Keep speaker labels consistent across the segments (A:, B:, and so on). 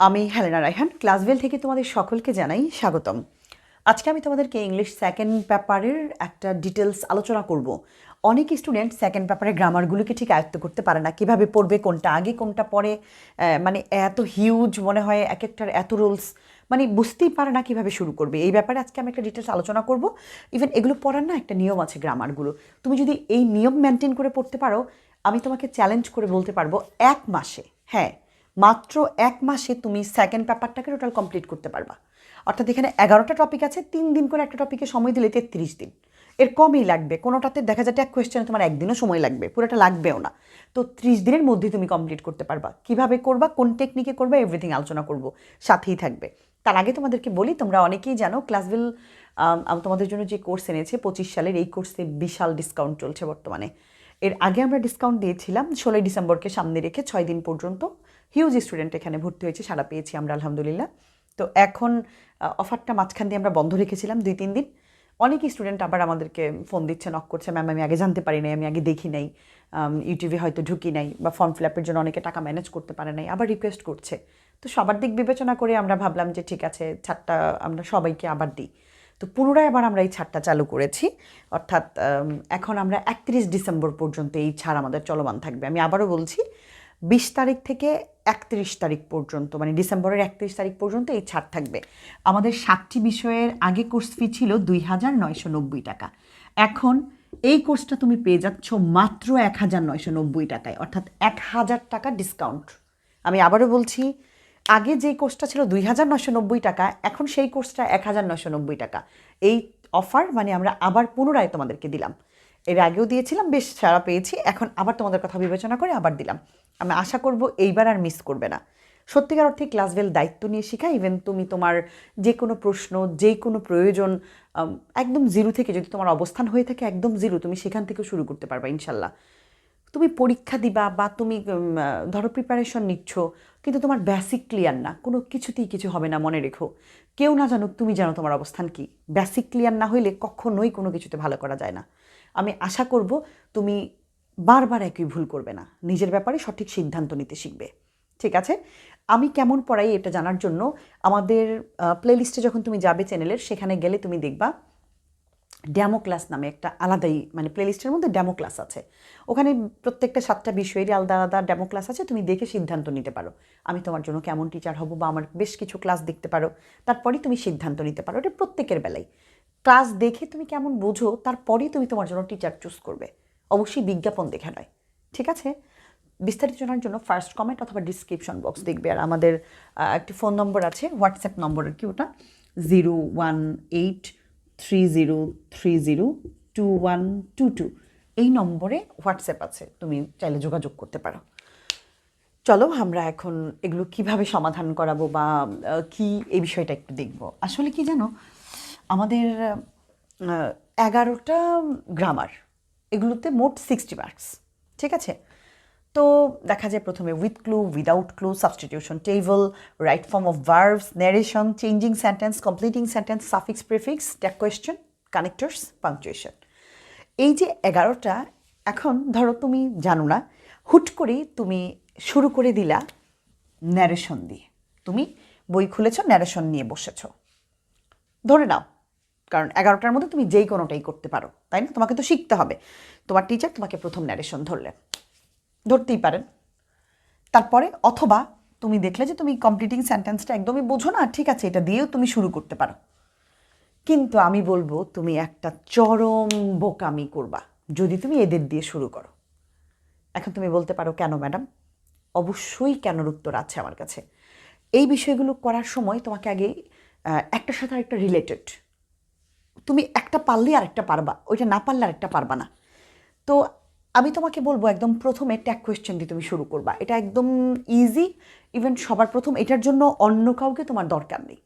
A: আমি হেলেনা রায়হান, ক্লাসভেল থেকে তোমাদের সকলকে জানাই স্বাগতম। আজকে আমি তোমাদেরকে ইংলিশ সেকেন্ড পেপারের একটা ডিটেলস আলোচনা করব। অনেক স্টুডেন্ট সেকেন্ড পেপারে গ্রামারগুলোকে ঠিক আয়ত্ত করতে পারে না, কীভাবে পড়বে, কোনটা আগে, কোনটা পরে মানে এত হিউজ মনে হয়, এক একটার এত রুলস মানে বুঝতেই পারে না কীভাবে শুরু করবে। এই ব্যাপারে আজকে আমি একটা ডিটেলস আলোচনা করব। ইভেন এগুলো পড়ার না একটা নিয়ম আছে গ্রামারগুলো তুমি যদি এই নিয়ম মেনটেন করে পড়তে পারো, আমি তোমাকে চ্যালেঞ্জ করে বলতে পারব, এক মাসে হ্যাঁ মাত্র এক মাসে তুমি সেকেন্ড পেপারটাকে টোটাল কমপ্লিট করতে পারবা। অর্থাৎ এখানে এগারোটা টপিক আছে, তিন দিন করে একটা টপিকে সময় দিলে তেত্রিশ দিন। এর কমই লাগবে, কোনোটাতে দেখা যাচ্ছে এক কোয়েশ্চেনে তোমার একদিনও সময় লাগবে, পুরোটা লাগবেও না। তো ত্রিশ দিনের মধ্যেই তুমি কমপ্লিট করতে পারবা। কীভাবে করবা, কোন টেকনিকে করবা এভরিথিং আলোচনা করব, সাথেই থাকবে। তার আগে তোমাদেরকে বলি, তোমরা অনেকেই জানো ক্লাসভিল তোমাদের জন্য যে কোর্স এনেছে, পঁচিশ সালের এই কোর্সে বিশাল ডিসকাউন্ট চলছে বর্তমানে। এর আগে আমরা ডিসকাউন্ট দিয়েছিলাম, ষোলোই ডিসেম্বরকে সামনে রেখে ছয় দিন পর্যন্ত। হিউজ স্টুডেন্ট এখানে ভর্তি হয়েছে সারা পেয়েছি আমরা, আলহামদুলিল্লাহ। তো এখন অফারটা মাঝখান দিয়ে আমরা বন্ধ রেখেছিলাম দুই, তিন দিন। অনেক স্টুডেন্ট আবার আমাদেরকে ফোন দিচ্ছে নক করছে ম্যাম আমি আগে জানতে পারি নাই, আমি আগে দেখি নাই ইউটিউবে হয়তো ঢুকি নাই বা ফর্ম ফিল আপের জন্য অনেকে টাকা ম্যানেজ করতে পারে নাই, আবার রিকোয়েস্ট করছে। তো সবার দিক বিবেচনা করে আমরা ভাবলাম যে ঠিক আছে, ছাড়টা আমরা সবাইকে আবার দিই। তো পুনরায় আবার আমরা এই ছাড়টা চালু করেছি। অর্থাৎ এখন আমরা একত্রিশ ডিসেম্বর পর্যন্ত এই ছাড় আমাদের চলমান থাকবে। আমি আবারও বলছি বিশ তারিখ থেকে একত্রিশ তারিখ পর্যন্ত মানে ডিসেম্বরের একত্রিশ তারিখ পর্যন্ত এই ছাড় থাকবে। আমাদের সাতটি বিষয়ের আগে কোর্স ফি ছিল দুই হাজার নয়শো নব্বই টাকা। এখন এই কোর্সটা তুমি পেয়ে যাচ্ছ মাত্র এক হাজার নয়শো নব্বই টাকায়, অর্থাৎ এক হাজার টাকা ডিসকাউন্ট আমি আবারও বলছি, আগে যে কোর্সটা ছিল দুই হাজার নশো নব্বই টাকা, এখন সেই কোর্সটা এক হাজার নশো নব্বই টাকা। এই অফার মানে আমরা আবার পুনরায় তোমাদেরকে দিলাম। এর আগেও দিয়েছিলাম, বেশ সারা পেয়েছি। এখন আবার তোমাদের কথা বিবেচনা করে আবার দিলাম। আমি আশা করব এইবার আর মিস করবে না। সত্যিকার অর্থে ক্লাসভেল দায়িত্ব নিয়ে শেখা ইভেন তুমি তোমার যে কোনো প্রশ্ন যে কোনো প্রয়োজন একদম জিরো থেকে যদি তোমার অবস্থান হয়ে থাকে, একদম জিরো, তুমি সেখান থেকে শুরু করতে পারবা, ইনশাল্লাহ। তুমি পরীক্ষা দিবা বা তুমি ধরো প্রিপারেশন নিচ্ছ, কিন্তু তোমার বেসিক ক্লিয়ার না। কোনো কিছুতেই কিছু হবে না, মনে রেখো। কেউ না জানুক তুমি জানো তোমার অবস্থান কি। বেসিক ক্লিয়ার না হইলে কখনোই কোনো কিছুতে ভালো করা যায় না। আমি আশা করব তুমি বারবার একই ভুল করবে না। নিজের ব্যাপারে সঠিক সিদ্ধান্ত নিতে শিখবে। ঠিক আছে? আমি কেমন পড়াই এটা জানার জন্য আমাদের প্লেলিস্টে যখন তুমি যাবে চ্যানেলের সেখানে গেলে তুমি দেখবা ড্যামো ক্লাস নামে একটা আলাদাই মানে প্লেলিস্টের মধ্যে ড্যামো ক্লাস আছে। ওখানে প্রত্যেকটা সাতটা বিষয়েরই আলাদা আলাদা ড্যামো ক্লাস আছে, তুমি দেখে সিদ্ধান্ত নিতে পারো। আমি তোমার জন্য কেমন টিচার হব বা আমার বেশ কিছু ক্লাস দেখতে পারো। তারপরেই তুমি সিদ্ধান্ত নিতে পারো। এটা প্রত্যেকের বেলায়। ক্লাস দেখে তুমি কেমন বোঝো, তারপরেই তুমি তোমার জন্য টিচার চুজ করবে। অবশ্যই বিজ্ঞাপন দেখে নয়, ঠিক আছে? বিস্তারিত জানার জন্য ফার্স্ট কমেন্ট অথবা ডিসক্রিপশন বক্স দেখবে। আর আমাদের একটি ফোন নম্বর আছে হোয়াটসঅ্যাপ নম্বর আর কি ওটা? Zero one eight three zero three zero two one two two এই নম্বরে হোয়াটসঅ্যাপ আছে, তুমি চাইলে যোগাযোগ করতে পারো। চলো, আমরা এখন এগুলো কীভাবে সমাধান করাবো বা কি এই বিষয়টা একটু দেখব। আসলে কি জানো আমাদের এগারোটা গ্রামার এগুলোতে মোট সিক্সটি মার্কস ঠিক আছে? তো দেখা যায় প্রথমে with clue without clue substitution table right form of verbs narration changing sentence completing sentence suffix prefix tag question connectors punctuation এই যে এগারোটা, এখন ধরো তুমি জানো না, হুট করে তুমি শুরু করে দিলা ন্যারেশন দিয়ে। তুমি বই খুলেছ ন্যারেশন নিয়ে বসেছো। ধরে নাও। কারণ এগারোটার মধ্যে তুমি যেই কোনোটাই করতে পারো তাই না? তোমাকে তো শিখতে হবে। তোমার টিচার তোমাকে প্রথম ন্যারেশন ধরলেন ধরতেই পারেন। তারপরে অথবা তুমি দেখলে যে তুমি কমপ্লিটিং সেন্টেন্সটা একদমই বোঝো না ঠিক আছে এটা দিয়েও তুমি শুরু করতে পারো। কিন্তু আমি বলব তুমি একটা চরম বোকামি করবা যদি তুমি এদের দিয়ে শুরু করো। এখন তুমি বলতে পারো কেন ম্যাডাম অবশ্যই কেনর উত্তর আছে আমার কাছে। এই বিষয়গুলো করার সময় তোমাকে আগে আহ, একটার সাথে আরেকটা রিলেটেড তুমি একটা পারলে আরেকটা পারবা ওইটা না পারলে আরেকটা পারবা না। তো আমি তোমাকে বলব একদম প্রথমে ট্যাগ কোয়েশ্চেন দিয়ে তুমি শুরু করবা। এটা একদম ইজি ইভেন সবার প্রথম এটার জন্য অন্য কাউকে তোমার দরকার নেই।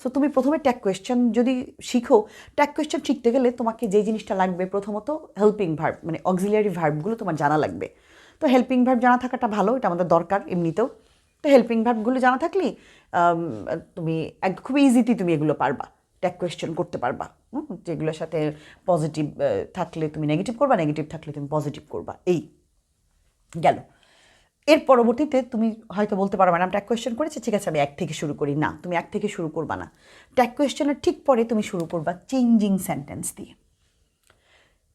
A: সো তুমি প্রথমে ট্যাগ কোয়েশ্চেন যদি শিখো ট্যাগ কোয়েশ্চেন শিখতে গেলে তোমাকে যে জিনিসটা লাগবে প্রথমত হেল্পিং ভার্ব মানে অক্সিলিয়ারি ভার্বগুলো তোমার জানা লাগবে। তো হেল্পিং ভার্ব জানা থাকাটা ভালো এটা আমাদের দরকার এমনিতেও। তো হেল্পিং ভার্বগুলো জানা থাকলেই আম, তুমি খুব ইজিতে তুমি এগুলো পারবা ট্যাগ কোয়েশ্চেন করতে পারবা। যেগুলোর সাথে পজিটিভ থাকলে তুমি নেগেটিভ করবা নেগেটিভ থাকলে তুমি পজিটিভ করবা। এই গেল। এর পরবর্তীতে তুমি হয়তো বলতে পারো ম্যাডাম ট্যাগ কোয়েশ্চেন করেছে, ঠিক আছে, আমি এক থেকে শুরু করি। না, তুমি এক থেকে শুরু করবা না। ট্যাগ কোয়েশ্চেনের ঠিক পরে তুমি শুরু করবা চেঞ্জিং সেন্টেন্স দিয়ে।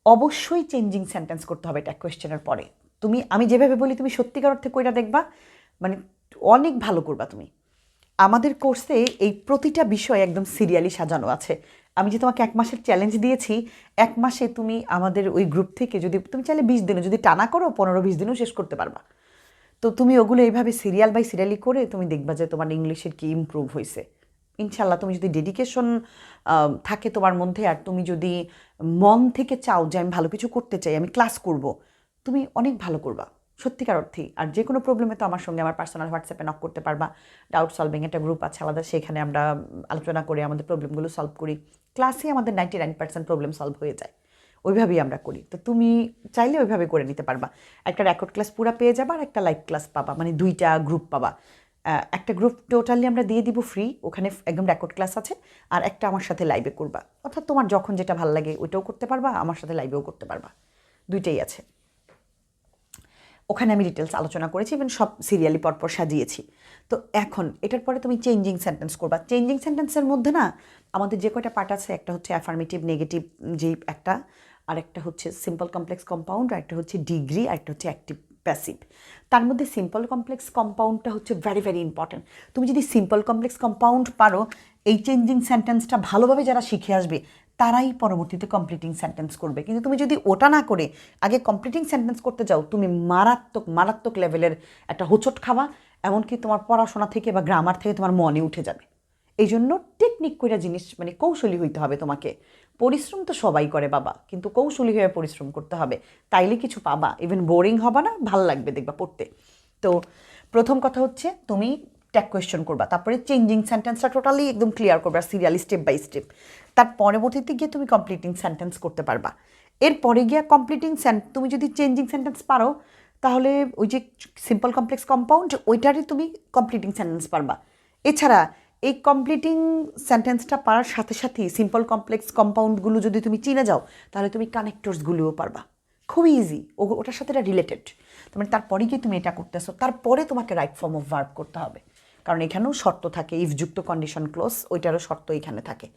A: অবশ্যই চেঞ্জিং সেন্টেন্স করতে হবে ট্যাগ কোয়েশ্চেনের পরে। তুমি, আমি যেভাবে বলি, তুমি সত্যিকার অর্থে কইরা দেখবা মানে অনেক ভালো করবা তুমি। আমাদের কোর্সে এই প্রতিটা বিষয় একদম সিরিয়ালি সাজানো আছে। আমি যে তোমাকে এক মাসের চ্যালেঞ্জ দিয়েছি, এক মাসে তুমি আমাদের ওই গ্রুপ থেকে যদি, তুমি চাইলে বিশ দিনও যদি টানা করো, পনেরো বিশ দিনও শেষ করতে পারবা। তো তুমি ওগুলো এইভাবে সিরিয়াল বাই সিরিয়ালি করে তুমি দেখবা যে তোমার ইংলিশের কি ইমপ্রুভ হয়েছে ইনশাল্লাহ তুমি যদি ডেডিকেশন থাকে তোমার মধ্যে আর তুমি যদি মন থেকে চাও যে আমি ভালো কিছু করতে চাই, আমি ক্লাস করব, তুমি অনেক ভালো করবা। সত্যিকার অর্থেই। আর যে কোনো প্রবলেমে তো আমার সঙ্গে আমার পার্সোনাল হোয়াটসঅ্যাপে নক করতে পারবা। ডাউট সলভিং একটা গ্রুপ আছে আলাদা, সেখানে আমরা আলোচনা করে আমাদের প্রবলেমগুলো সলভ করি। ক্লাসে আমাদের ninety nine percent problem solve হয়ে যায়। ওইভাবেই আমরা করি। তো তুমি চাইলে ওইভাবে করে নিতে পারবা। একটা রেকর্ড ক্লাস পুরো পেয়ে যাবা আর একটা লাইভ ক্লাস পাবা। মানে দুইটা গ্রুপ পাবা। একটা গ্রুপ টোটালি আমরা দিয়ে দিব ফ্রি ওখানে একদম রেকর্ড ক্লাস আছে। আর একটা আমার সাথে লাইভে করবা। অর্থাৎ তোমার যখন যেটা ভালো লাগে ওইটাও করতে পারবা, আমার সাথে লাইভেও করতে পারবা। দুইটাই আছে। ওখানে আমি ডিটেলস আলোচনা করেছি ইভেন সব সিরিয়ালি পরপর সাজিয়েছি। তো এখন, এটার পরে তুমি চেঞ্জিং সেন্টেন্স করবা। চেঞ্জিং সেন্টেন্সের মধ্যে না, আমাদের যে কয়টা পার্ট আছে, একটা হচ্ছে অ্যাফার্মেটিভ নেগেটিভ যেই একটা, আর একটা হচ্ছে সিম্পল কমপ্লেক্স কম্পাউন্ড আর একটা হচ্ছে ডিগ্রি আর একটা হচ্ছে অ্যাক্টিভ প্যাসিভ তার মধ্যে সিম্পল কমপ্লেক্স কম্পাউন্ডটা হচ্ছে ভেরি ভেরি ইম্পর্ট্যান্ট তুমি যদি সিম্পল কমপ্লেক্স কম্পাউন্ড পারো, এই চেঞ্জিং সেন্টেন্সটা ভালোভাবে যারা শিখে আসবে তারাই পরবর্তীতে কমপ্লিটিং সেন্টেন্স করবে। কিন্তু তুমি যদি ওটা না করে, আগে কমপ্লিটিং সেন্টেন্স করতে যাও, তুমি মারাত্মক মারাত্মক লেভেলের একটা হোঁচট খাওয়া এমনকি তোমার পড়াশোনা থেকে বা গ্রামার থেকে তোমার মনে উঠে যাবে। এই জন্য টেকনিক কইরা জিনিস মানে কৌশলী হইতে হবে তোমাকে। পরিশ্রম তো সবাই করে বাবা, কিন্তু কৌশলী হয়ে পরিশ্রম করতে হবে। তাইলে কিছু পাবা। ইভেন বোরিং হবে না, ভালো লাগবে দেখবা পড়তে। তো প্রথম কথা হচ্ছে, তুমি ট্যাগ কোয়েশ্চেন করবা। তারপরে চেঞ্জিং সেন্টেন্সটা টোটালি একদম ক্লিয়ার করবা সিরিয়ালি স্টেপ বাই স্টেপ তার পরবর্তীতে গিয়ে তুমি কমপ্লিটিং সেন্টেন্স করতে পারবা। এরপরে গিয়ে কমপ্লিটিং তুমি যদি চেঞ্জিং সেন্টেন্স পারো, তাহলে ওই যে সিম্পল কমপ্লেক্স কম্পাউন্ড ওইটারই তুমি কমপ্লিটিং সেন্টেন্স পারবা। এছাড়া এই কমপ্লিটিং সেন্টেন্সটা পারার সাথে সাথেই সিম্পল কমপ্লেক্স কম্পাউন্ডগুলো যদি তুমি চিনে যাও, তাহলে তুমি কানেক্টরসগুলোও পারবা। খুবই ইজি ও ওটার সাথে এটা রিলেটেড তার মানে তারপরে গিয়ে তুমি এটা করতেছো, তারপরে তোমাকে রাইট ফর্ম অফ ভার্ব করতে হবে। কারণ এখানেও শর্ত থাকে ইফযুক্ত কন্ডিশন ক্লোজ ওইটারও শর্ত এখানে থাকে।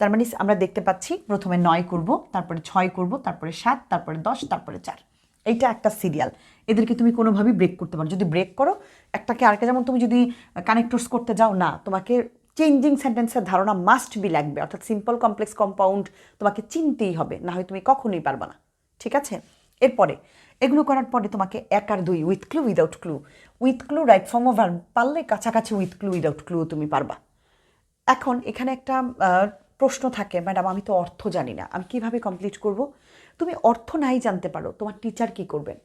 A: তার মানে আমরা দেখতে পাচ্ছি, প্রথমে নয় করব, তারপরে ছয় করব, তারপরে সাত, তারপরে দশ, তারপরে চার। এইটা একটা সিরিয়াল এদেরকে তুমি কোনোভাবেই ব্রেক করতে পারো যদি ব্রেক করো, একটাকে আরেকটা, যেমন তুমি যদি কানেক্টরস করতে যাও, না, তোমাকে চেঞ্জিং সেন্টেন্সের ধারণা মাস্ট বি লাগবে। অর্থাৎ সিম্পল কমপ্লেক্স কম্পাউন্ড তোমাকে চিনতেই হবে। না হয় তুমি কখনোই পারবা না। ঠিক আছে? এরপরে এগুলো করার পরে তোমাকে এক আর দুই with clue without clue with clue right form of পারলে কাছাকাছি উইথ ক্লু উইদাউট ক্লু তুমি পারবা। এখন এখানে একটা প্রশ্ন থাকে ম্যাডাম আমি তো অর্থ জানি না। আমি কীভাবে কমপ্লিট করব? তুমি অর্থ নাই জানতে পারো, তোমার টিচার কি করবেন?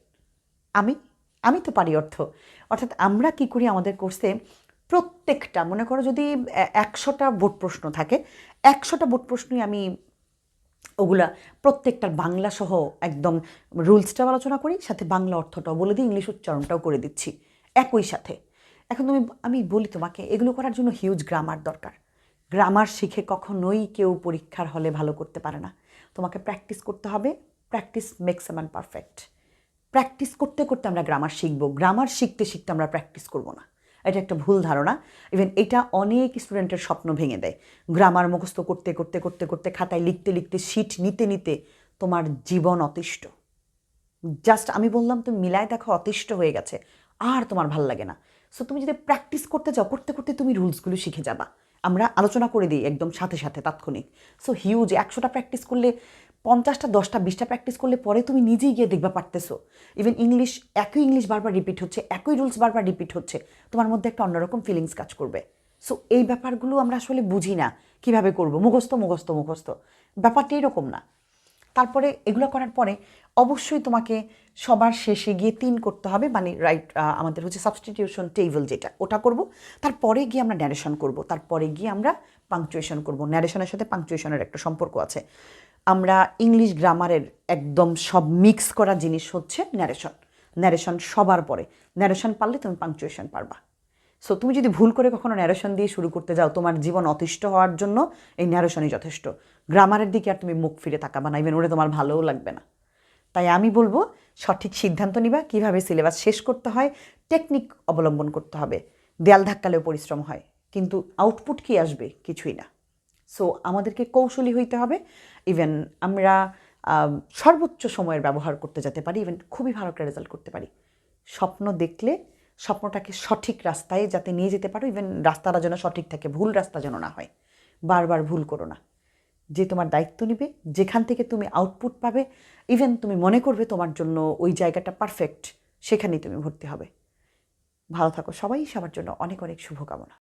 A: আমি? আমি তো পারি অর্থ। অর্থাৎ আমরা কি করি আমাদের কোর্সে প্রত্যেকটা, মনে করো যদি একশোটা বোর্ড প্রশ্ন থাকে, একশোটা বোর্ড প্রশ্নই আমি ওগুলা প্রত্যেকটার বাংলা সহ একদম রুলসটাও আলোচনা করি, সাথে বাংলা অর্থটাও বলে দিই ইংলিশ উচ্চারণটাও করে দিচ্ছি, একই সাথে। এখন তুমি, আমি বলি তোমাকে, এগুলো করার জন্য হিউজ গ্রামার দরকার। গ্রামার শিখে কখনোই কেউ পরীক্ষার হলে ভালো করতে পারে না। তোমাকে প্র্যাকটিস করতে হবে practice makes a perfect practice করতে করতে আমরা গ্রামার শিখব। গ্রামার শিখতে শিখতে আমরা প্র্যাকটিস করব না। এটা একটা ভুল ধারণা। ইভেন এটা অনেক স্টুডেন্টের স্বপ্ন ভেঙে দেয়। গ্রামার মুখস্থ করতে করতে করতে করতে, খাতায় লিখতে লিখতে শিট নিতে নিতে তোমার জীবন অতিষ্ঠ। জাস্ট আমি বললাম, তুমি মিলায় দেখো, অতিষ্ঠ হয়ে গেছে। আর তোমার ভালো লাগে না। সো তুমি যদি প্র্যাকটিস করতে যাও, করতে করতে তুমি রুলসগুলো শিখে যাবা। আমরা আলোচনা করে দিই একদম সাথে সাথে, তাৎক্ষণিক। সো হিউজ একশোটা প্র্যাকটিস করলে পঞ্চাশটা, দশটা, বিশটা প্র্যাকটিস করলে পরে তুমি নিজেই গিয়ে দেখবা পারতেছো। ইভেন ইংলিশ একই ইংলিশ বারবার রিপিট হচ্ছে, একই রুলস বারবার রিপিট হচ্ছে, তোমার মধ্যে একটা অন্যরকম ফিলিংস কাজ করবে। সো এই ব্যাপারগুলো আমরা আসলে বুঝি না, কীভাবে করব? মুখস্থ মুখস্থ মুখস্থ। ব্যাপারটা এরকম না। তারপরে এগুলো করার পরে অবশ্যই তোমাকে সবার শেষে গিয়ে তিন করতে হবে মানে রাইট আমাদের হচ্ছে সাবস্টিটিউশন টেবিল যেটা, ওটা করব। তারপরে গিয়ে আমরা ন্যারেশন করব। তারপরে গিয়ে আমরা পাংচুয়েশন করব। ন্যারেশনের সাথে পাংচুয়েশনের একটা সম্পর্ক আছে। আমরা ইংলিশ গ্রামারের একদম সব মিক্স করা জিনিস হচ্ছে ন্যারেশন ন্যারেশন সবার পরে। ন্যারেশন পারলে তুমি পাংচুয়েশন পারবা। সো তুমি যদি ভুল করে কখনো ন্যারেশন দিয়ে শুরু করতে যাও, তোমার জীবন অতিষ্ঠ হওয়ার জন্য এই ন্যারেশনই যথেষ্ট। গ্রামারের দিকে আর তুমি মুখ ফিরে তাকাবা না ইভেন ওটা তোমার ভালোও লাগবে না। তাই আমি বলব, সঠিক সিদ্ধান্ত নিবা, কীভাবে সিলেবাস শেষ করতে হয় টেকনিক অবলম্বন করতে হবে। দেয়াল ধাক্কালেও পরিশ্রম হয়, কিন্তু আউটপুট কি আসবে? কিছুই না। সো আমাদেরকে কৌশলী হইতে হবে। ইভেন আমরা সর্বোচ্চ সময়ের ব্যবহার করতে যেতে পারি ইভেন খুবই ভালো একটা রেজাল্ট করতে পারি। স্বপ্ন দেখলে স্বপ্নটাকে সঠিক রাস্তায় যাতে নিয়ে যেতে পারো ইভেন রাস্তাটা যেন সঠিক থাকে, ভুল রাস্তা যেন না হয়। বারবার ভুল করো না। যে তোমার দায়িত্ব নিবে, যেখান থেকে তুমি আউটপুট পাবে ইভেন তুমি মনে করবে তোমার জন্য ওই জায়গাটা পারফেক্ট সেখানেই তুমি ভর্তি হবে। ভালো থাকো সবাই, সবার জন্য অনেক অনেক শুভকামনা।